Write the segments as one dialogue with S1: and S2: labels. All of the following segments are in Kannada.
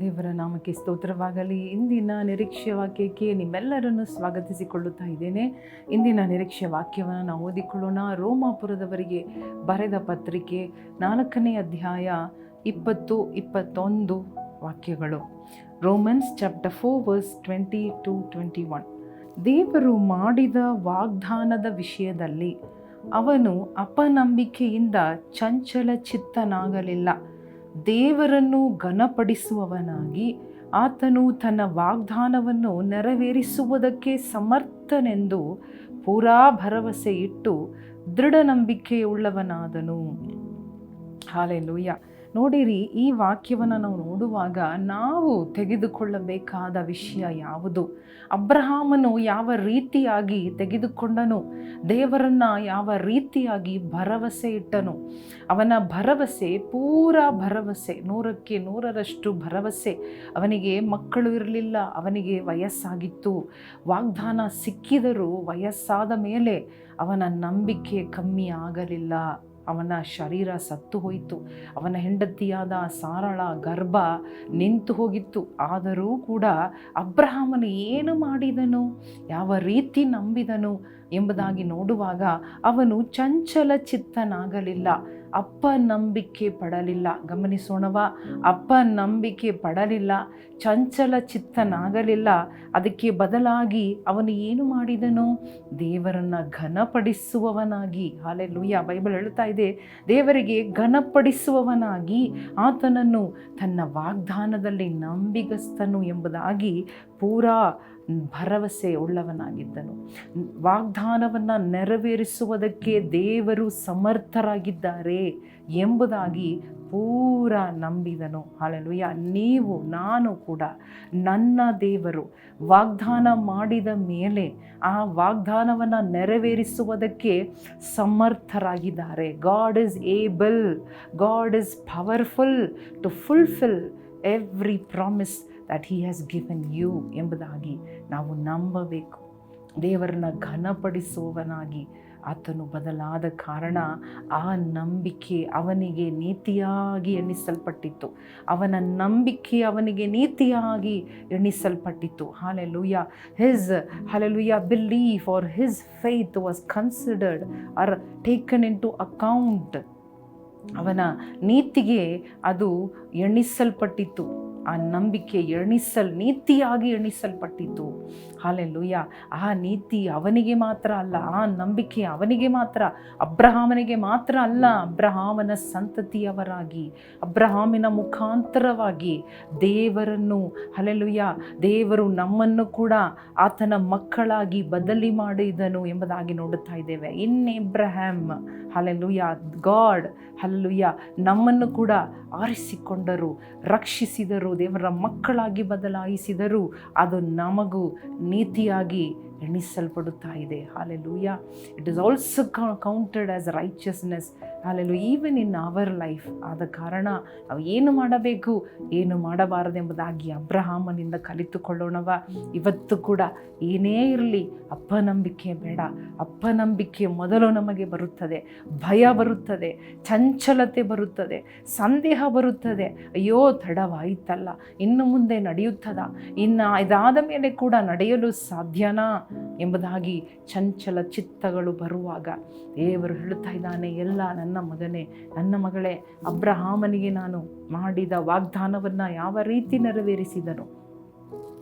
S1: ದೇವರ ನಾಮಕ್ಕೆ ಸ್ತೋತ್ರವಾಗಲಿ. ಇಂದಿನ ನಿರೀಕ್ಷೆ ವಾಕ್ಯಕ್ಕೆ ನಿಮ್ಮೆಲ್ಲರನ್ನು ಸ್ವಾಗತಿಸಿಕೊಳ್ಳುತ್ತಾ ಇದ್ದೇನೆ. ಇಂದಿನ ನಿರೀಕ್ಷೆ ವಾಕ್ಯವನ್ನು ನಾವು ಓದಿಕೊಳ್ಳೋಣ. ರೋಮಾಪುರದವರಿಗೆ ಬರೆದ ಪತ್ರಿಕೆ ನಾಲ್ಕನೇ ಅಧ್ಯಾಯ ಇಪ್ಪತ್ತು, ಇಪ್ಪತ್ತೊಂದು ವಾಕ್ಯಗಳು. Romans chapter four verse twenty two twenty one. ದೇವರು ಮಾಡಿದ ವಾಗ್ದಾನದ ವಿಷಯದಲ್ಲಿ ಅವನು ಅಪನಂಬಿಕೆಯಿಂದ ಚಂಚಲ ಚಿತ್ತನಾಗಲಿಲ್ಲ ದೇವರನ್ನು ಘನಪಡಿಸುವವನಾಗಿ ಆತನು ತನ್ನ ವಾಗ್ದಾನವನ್ನು ನೆರವೇರಿಸುವುದಕ್ಕೆ ಸಮರ್ಥನೆಂದು ಪೂರಾ ಭರವಸೆ ಇಟ್ಟು ದೃಢ ನಂಬಿಕೆಯುಳ್ಳವನಾದನು ಹಾಲೆಲೂಯ್ಯ. ನೋಡಿರಿ, ಈ ವಾಕ್ಯವನ್ನು ನಾವು ನೋಡುವಾಗ ನಾವು ತೆಗೆದುಕೊಳ್ಳಬೇಕಾದ ವಿಷಯ ಯಾವುದು? ಅಬ್ರಹಾಮನು ಯಾವ ರೀತಿಯಾಗಿ ತೆಗೆದುಕೊಂಡನು? ದೇವರನ್ನ ಯಾವ ರೀತಿಯಾಗಿ ಭರವಸೆ ಇಟ್ಟನು? ಅವನ ಭರವಸೆ, ಪೂರ ಭರವಸೆ, ನೂರಕ್ಕೆ ನೂರರಷ್ಟು ಭರವಸೆ. ಅವನಿಗೆ ಮಕ್ಕಳು ಇರಲಿಲ್ಲ, ಅವನಿಗೆ ವಯಸ್ಸಾಗಿತ್ತು. ವಾಗ್ದಾನ ಸಿಕ್ಕಿದರೂ ವಯಸ್ಸಾದ ಮೇಲೆ ಅವನ ನಂಬಿಕೆ ಕಮ್ಮಿ ಆಗಲಿಲ್ಲ ಅವನ ಶರೀರ ಸತ್ತು ಹೋಯಿತು. ಅವನ ಹೆಂಡತಿಯಾದ ಸಾರಳ ಗರ್ಭ ನಿಂತು ಹೋಗಿತ್ತು. ಆದರೂ ಕೂಡ ಅಬ್ರಹಾಮನು ಏನು ಮಾಡಿದನು? ಯಾವ ರೀತಿ ನಂಬಿದನು ಎಂಬುದಾಗಿ ನೋಡುವಾಗ ಅವನು ಚಂಚಲ ಚಿತ್ತನಾಗಲಿಲ್ಲ ಅಪ್ಪ ನಂಬಿಕೆ ಪಡಲಿಲ್ಲ. ಗಮನಿಸೋಣವ ಅಪ್ಪ ನಂಬಿಕೆ ಪಡಲಿಲ್ಲ. ಚಂಚಲ ಚಿತ್ತನಾಗಲಿಲ್ಲ. ಅದಕ್ಕೆ ಬದಲಾಗಿ ಅವನು ಏನು ಮಾಡಿದನು? ದೇವರನ್ನು ಘನಪಡಿಸುವವನಾಗಿ. ಹಾಲೆಲ್ಲೂಯ್ಯ ಬೈಬಲ್ ಹೇಳ್ತಾ ಇದೆ, ದೇವರಿಗೆ ಘನಪಡಿಸುವವನಾಗಿ ಆತನನ್ನು ತನ್ನ ವಾಗ್ದಾನದಲ್ಲಿ ನಂಬಿಗಸ್ತನು ಎಂಬುದಾಗಿ ಪೂರಾ ಭರವಸೆ ಉಳ್ಳವನಾಗಿದ್ದನು. ವಾಗ್ದಾನವನ್ನು ನೆರವೇರಿಸುವುದಕ್ಕೆ ದೇವರು ಸಮರ್ಥರಾಗಿದ್ದಾರೆ ಎಂಬುದಾಗಿ ಪೂರ ನಂಬಿದನು. ಹಾಲೆಲುಯ್ಯ. ನೀವು, ನಾನು ಕೂಡ ನನ್ನ ದೇವರು ವಾಗ್ದಾನ ಮಾಡಿದ ಮೇಲೆ ಆ ವಾಗ್ದಾನವನ್ನು ನೆರವೇರಿಸುವುದಕ್ಕೆ ಸಮರ್ಥರಾಗಿದ್ದಾರೆ. God is able God is powerful to fulfil every promise that he has given you ಎಂಬುದಾಗಿ ನಾವು ನಂಬಬೇಕು. ದೇವರನ್ನ ಘನಪಡಿಸುವವನಾಗಿ ಆತನು ಬದಲಾದ ಕಾರಣ ಆ ನಂಬಿಕೆ ಅವನಿಗೆ ನೀತಿಯಾಗಿ ಎಣಿಸಲ್ಪಟ್ಟಿತ್ತು. ಅವನ ನಂಬಿಕೆ ಅವನಿಗೆ ನೀತಿಯಾಗಿ ಎಣಿಸಲ್ಪಟ್ಟಿತ್ತು. Hallelujah his hallelujah belief or his faith was considered or taken into account ಅವನ ನೀತಿಗೆ ಅದು ಎಣಿಸಲ್ಪಟ್ಟಿತ್ತು. ಆ ನಂಬಿಕೆ ಎಣಿಸಲ್, ನೀತಿಯಾಗಿ ಎಣಿಸಲ್ಪಟ್ಟಿತ್ತು ಹಾಲೆಲ್ಲೂಯ್ಯ. ಆ ನೀತಿ ಅವನಿಗೆ ಮಾತ್ರ ಅಲ್ಲ, ಆ ನಂಬಿಕೆ ಅವನಿಗೆ ಮಾತ್ರ, ಅಬ್ರಹಾಮನಿಗೆ ಮಾತ್ರ ಅಲ್ಲ, ಅಬ್ರಹಾಮನ ಸಂತತಿಯವರಾಗಿ, ಅಬ್ರಹಾಮಿನ ಮುಖಾಂತರವಾಗಿ ದೇವರನ್ನು ಹಲೆಲುಯ್ಯ ದೇವರು ನಮ್ಮನ್ನು ಕೂಡ ಆತನ ಮಕ್ಕಳಾಗಿ ಬದಲಿ ಮಾಡಿದನು ಎಂಬುದಾಗಿ ನೋಡುತ್ತಾ ಇದ್ದೇವೆ. In Abraham hallelujah God hallelujah ನಮ್ಮನ್ನು ಕೂಡ ಆರಿಸಿಕೊಂಡರು ರಕ್ಷಿಸಿದರು ದೇವರ ಮಕ್ಕಳಾಗಿ ಬದಲಾಯಿಸಿದರು. ಅದು ನಮಗೂ ನೀತಿಯಾಗಿ ಎಣಿಸಲ್ಪಡುತ್ತಾ ಇದೆ hallelujah it is also counted as righteousness hallelujah even in our life ಆದ ಕಾರಣ ನಾವು ಏನು ಮಾಡಬೇಕು? ಏನು ಮಾಡಬಾರದೆಂಬುದಾಗಿ ಅಬ್ರಹಾಮನಿಂದ ಕಲಿತುಕೊಳ್ಳೋಣವ. ಇವತ್ತು ಕೂಡ ಏನೇ ಇರಲಿ ಅಪನಂಬಿಕೆ ಬೇಡ. ಅಪನಂಬಿಕೆ ಮೊದಲು ನಮಗೆ ಬರುತ್ತದೆ. ಭಯ ಬರುತ್ತದೆ. ಚಂಚಲತೆ ಬರುತ್ತದೆ. ಸಂದೇಹ ಬರುತ್ತದೆ. ಅಯ್ಯೋ, ತಡವಾಯಿತಲ್ಲ. ಇನ್ನು ಮುಂದೆ ನಡೆಯುತ್ತದ? ಇನ್ನು ಇದಾದ ಮೇಲೆ ಕೂಡ ನಡೆಯಲು ಸಾಧ್ಯನಾ? ಎಂಬುದಾಗಿ ಚಂಚಲ ಚಿತ್ತಗಳು ಬರುವಾಗ ದೇವರು ಹೇಳುತ್ತಾ ಇದ್ದಾನೆ, ಎಲ್ಲ ನನ್ನ ಮಗನೇ, ನನ್ನ ಮಗಳೇ, ಅಬ್ರಹಾಮನಿಗೆ ನಾನು ಮಾಡಿದ ವಾಗ್ದಾನವನ್ನು ಯಾವ ರೀತಿ ನೆರವೇರಿಸಿದನು?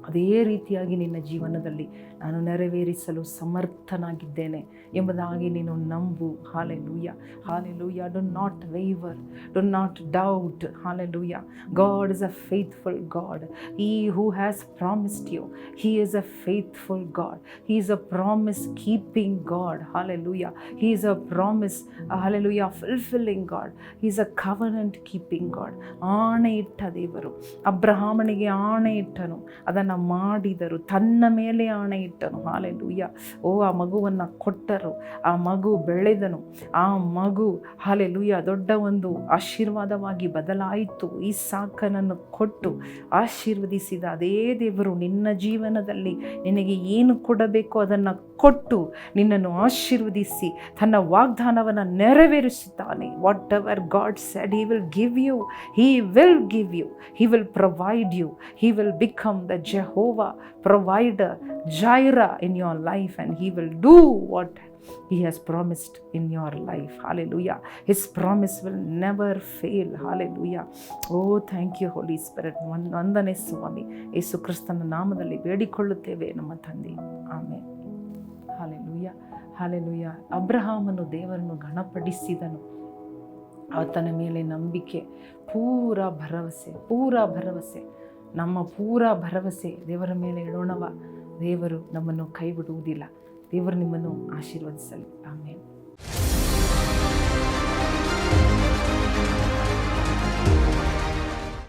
S1: ಅದೇ ರೀತಿಯಾಗಿ ನಿನ್ನ ಜೀವನದಲ್ಲಿ ನಾನು ನೆರವೇರಿಸಲು ಸಮರ್ಥನಾಗಿದ್ದೇನೆ ಎಂಬುದಾಗಿ ನೀನು ನಂಬು. Hallelujah hallelujah do not waver do not doubt hallelujah God is a faithful God he who has promised you he is a faithful God he is a promise keeping God hallelujah he is a promise hallelujah fulfilling God he is a covenant keeping God ಆಣೆ ಇಟ್ಟ ದೇವರು ಅಬ್ರಹಾಮನಿಗೆ ಆಣೆ ಇಟ್ಟನು ಅದನ್ನು ಮಾಡಿದರು. ತನ್ನ ಮೇಲೆ ಆಣೆ ಇಟ್ಟನು. ಹಾಲೆಲುಯ್ಯ ಓ, ಆ ಮಗುವನ್ನು ಕೊಟ್ಟರು. ಆ ಮಗು ಬೆಳೆದನು. ಆ ಮಗು ಹಾಲೆಲುಯ್ಯ ದೊಡ್ಡ ಒಂದು ಆಶೀರ್ವಾದವಾಗಿ ಬದಲಾಯಿತು. ಈ ಸಾಕನನ್ನು ಕೊಟ್ಟು ಆಶೀರ್ವದಿಸಿದ ಅದೇ ದೇವರು ನಿನ್ನ ಜೀವನದಲ್ಲಿ ನಿನಗೆ ಏನು ಕೊಡಬೇಕು ಅದನ್ನು ಕೊಟ್ಟು ನಿನ್ನನ್ನು ಆಶೀರ್ವದಿಸಿ ತನ್ನ ವಾಗ್ದಾನವನ್ನು ನೆರವೇರಿಸುತ್ತಾನೆ. Whatever God said he will give you he will give you he will provide you he will become the Jehovah provider Jireh in your life and he will do what He has promised in your life. Hallelujah. His promise will never fail. Hallelujah. Oh, thank you, Holy Spirit. ವಂದನೆ ಸ್ವಾಮಿ ಯೇಸು ಕ್ರಿಸ್ತನ ನಾಮದಲ್ಲಿ ಬೇಡಿಕೊಳ್ಳುತ್ತೇವೆ ನಮ್ಮ ತಂದೆ ಆಮೇಲೆ ಹಾಲೆಲೂಯ ಹಾಲೆಲೂಯ ಅಬ್ರಹಾಮನು ದೇವರನ್ನು ಗಣಪಡಿಸಿದನು ಆತನ ಮೇಲೆ ನಂಬಿಕೆ ಪೂರ ಭರವಸೆ ಪೂರ ಭರವಸೆ ನಮ್ಮ ಪೂರ ಭರವಸೆ ದೇವರ ಮೇಲೆ ಇಡೋಣವ ದೇವರು ನಮ್ಮನ್ನು ಕೈ ಬಿಡುವುದಿಲ್ಲ ದೇವರು ನಿಮ್ಮನ್ನು ಆಶೀರ್ವದಿಸಲಿ. ಆಮೇಲೆ